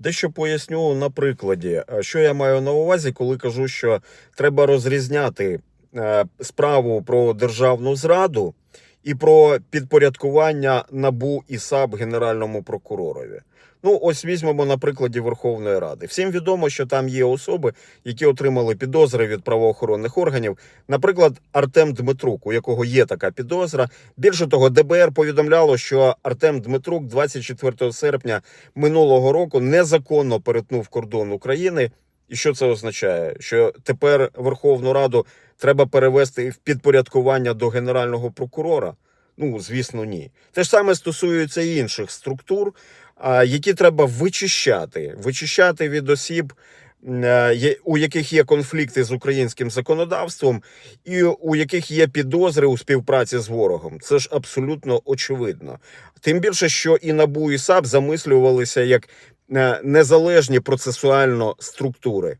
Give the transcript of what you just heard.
Дещо поясню на прикладі, Е, що я маю на увазі, коли кажу, що треба розрізняти е, справу про державну зраду і про підпорядкування НАБУ і САП Генеральному прокуророві. Ну, ось візьмемо на прикладі Верховної Ради. Всім відомо, що там є особи, які отримали підозри від правоохоронних органів. Наприклад, Артем Дмитрук, у якого є така підозра. Більше того, ДБР повідомляло, що Артем Дмитрук 24 серпня минулого року незаконно перетнув кордон України. І що це означає? Що тепер Верховну Раду треба перевести в підпорядкування до генерального прокурора? Ну, звісно, ні. Те ж саме стосується і інших структур, які треба вичищати, вичищати від осіб, е, у яких є конфлікти з українським законодавством, і у яких є підозри у співпраці з ворогом. Це ж абсолютно очевидно. Тим більше, що і НАБУ, і САП замислювалися як незалежні процесуально структури.